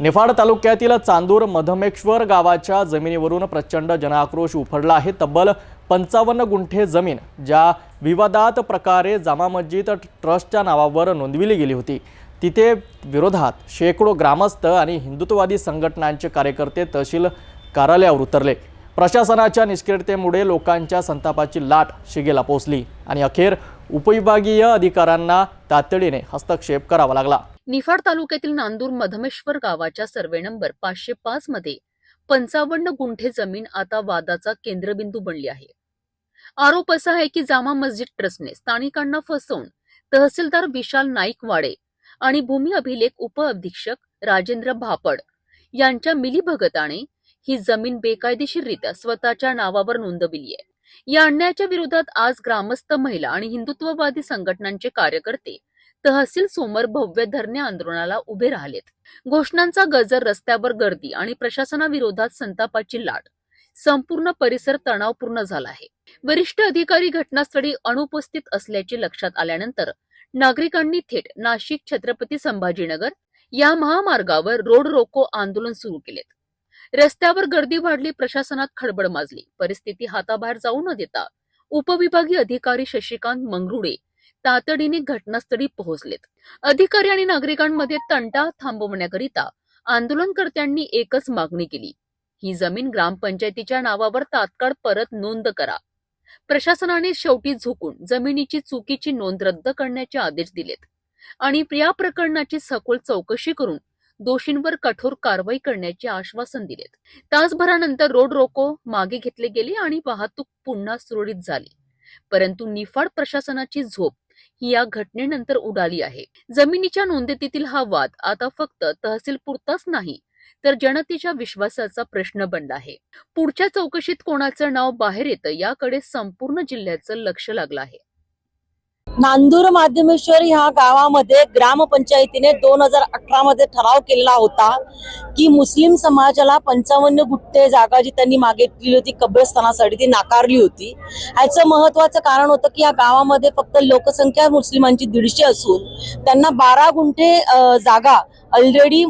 निफाड तालुक्यातील चांदूर मधमेश्वर गावाच्या जमिनीवरून प्रचंड जनाक्रोश उफडला आहे. तब्बल पंचावन्न गुंठे जमीन ज्या विवादात प्रकारे जामा मस्जिद ट्रस्टच्या नावावर नोंदविली गेली होती. तिथे विरोधात शेकडो ग्रामस्थ आणि हिंदुत्ववादी संघटनांचे कार्यकर्ते तहसील कार्यालयावर उतरले. प्रशासनाच्या निष्क्रियतेमुळे लोकांच्या संतापाची लाट शिगेला पोचली आणि अखेर उपविभागीय अधिकाऱ्यांना तातडीने हस्तक्षेप करावा लागला. निफाड तालुक्यातील नांदूर मधमेश्वर गावाच्या सर्वे नंबर पाचशे पाच मध्ये पंचावन्न गुंठे जमीन आता वादाचा केंद्रबिंदू बनली आहे. आरोप असा आहे की जामा मस्जिद ट्रस्टने स्थानिकांना फसवून तहसीलदार विशाल नाईकवाडे आणि भूमी अभिलेख उप अधीक्षक राजेंद्र भापड यांच्या मिलीभगताने ही जमीन बेकायदेशीररित्या स्वतःच्या नावावर नोंदविली आहे. या अन्यायाच्या विरोधात आज ग्रामस्थ महिला आणि हिंदुत्ववादी संघटनांचे कार्यकर्ते तहसील समोर भव्य धरणे आंदोलनाला उभे राहिलेत. घोषणांचा गजर रस्त्यावर गर्दी आणि प्रशासनाविरोधात संतापाची लाट. संपूर्ण परिसर तणावपूर्ण झाला आहे. वरिष्ठ अधिकारी घटनास्थळी अनुपस्थित असल्याचे लक्षात आल्यानंतर नागरिकांनी थेट नाशिक छत्रपती संभाजीनगर या महामार्गावर रोड रोको आंदोलन सुरू केलेत. रस्त्यावर गर्दी वाढली प्रशासनात खडबड माजली. परिस्थिती हाताबाहेर जाऊ न देता उपविभागीय अधिकारी शशिकांत मंगरुडे तातडीने घटनास्थळी पोहोचलेत. अधिकारी आणि नागरिकांमध्ये तंटा थांबवण्याकरिता आंदोलनकर्त्यांनी एकच मागणी केली. ही जमीन ग्रामपंचायतीच्या नावावर तात्काळ परत नोंद करा. प्रशासनाने शेवटी झुकून जमिनीची चुकीची नोंद रद्द करण्याचे आदेश दिलेत. आणि या प्रकरणाची सखोल चौकशी करून दोषींवर कठोर कारवाई करण्याचे आश्वासन दिलेत. तासभरानंतर रोड रोको मागे घेतले गेले आणि वाहतूक पुन्हा सुरळीत झाली. परंतु निफाड प्रशासनाची झोप ही या घटनेनंतर उडाली आहे. जमिनीच्या नोंदणीतील हा वाद आता फक्त तहसील पुरताच नाही तर जनतेच्या विश्वासाचा प्रश्न बनला आहे. पुढच्या चौकशीत कोणाचं नाव बाहेर येतं याकडे संपूर्ण जिल्ह्याचं लक्ष लागलं आहे. नांदूर माध्यमेश्वर ह्या गावामध्ये ग्रामपंचायतीने दोन हजार अठरा मध्ये ठराव केलेला होता की मुस्लिम समाजाला पंचावन्न गुट्टे जागा जी त्यांनी मागितली होती कब्रस्थानासाठी ती नाकारली होती. ह्याचं महत्वाचं कारण होतं की या गावामध्ये फक्त लोकसंख्या मुस्लिमांची दीडशे असून त्यांना बारा गुंठे जागा ऑलरेडी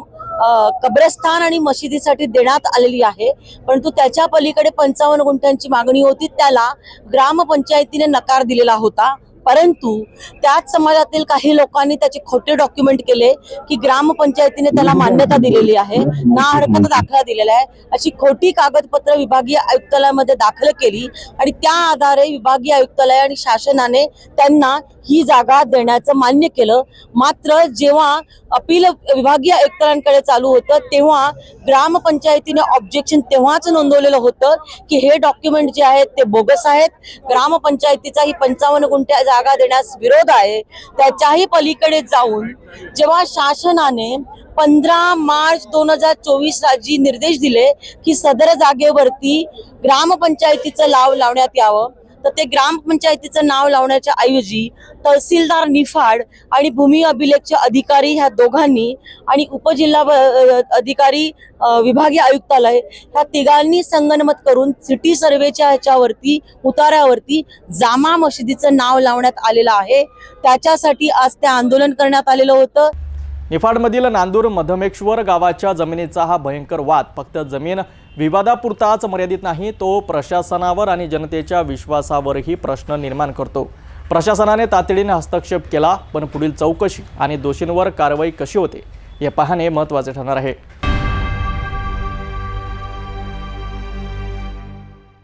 कब्रस्थान आणि मशिदीसाठी देण्यात आलेली आहे. परंतु त्याच्या पलीकडे पंचावन्न गुंठ्यांची मागणी होती त्याला ग्रामपंचायतीने नकार दिलेला होता. परंतु त्याच समाजातील काही लोकांनी त्याचे खोटे डॉक्युमेंट केले की ग्रामपंचायतीने त्याला मान्यता दिलेली आहे ना हरकत दाखला दिलेला आहे. अशी खोटी कागदपत्र विभागीय आयुक्तालयामध्ये दाखल केली आणि त्या आधारे विभागीय आयुक्तालय आणि शासनाने त्यांना ही जागा देण्याचं मान्य केलं. मात्र जेव्हा अपील विभागीय आयुक्तालयांकडे चालू होतं तेव्हा ग्रामपंचायतीने ऑब्जेक्शन तेव्हाच नोंदवलेलं होतं की हे डॉक्युमेंट जे आहेत ते बोगस आहेत. ग्रामपंचायतीचा ही पंचावन्न गुंठ्या जागा देण्यास विरोध आहे. त्याच्याही पलीकडे जाऊन जेव्हा शासनाने पंधरा मार्च दोन हजार चोवीस रोजी निर्देश दिले की सदर जागेवरती ग्रामपंचायतीचं लाव लावण्यात यावं तर ते ग्रामपंचायतीचं नाव लावण्याच्या ऐवजी तहसीलदार निफाड आणि भूमी अभिलेखचे अधिकारी ह्या दोघांनी आणि उपजिल्हा अधिकारी विभागीय आयुक्तालय ह्या तिघांनी संगनमत करून सिटी सर्वेच्या ह्याच्यावरती उतार्यावरती जामा मशिदीचं नाव लावण्यात आलेलं आहे. त्याच्यासाठी आज ते आंदोलन करण्यात आलेलं होतं. निफाडमधील नांदूर मधमेश्वर गावाच्या जमिनीचा हा भयंकर वाद. फक्त जमीन विवादापुरताच मर्यादित नाही तो प्रशासनावर आणि जनतेच्या विश्वासावरही प्रश्न निर्माण करतो. प्रशासनाने तातडीने हस्तक्षेप केला पण पुढील चौकशी आणि दोषींवर कारवाई कशी होते हे पाहणे महत्त्वाचे ठरणार आहे.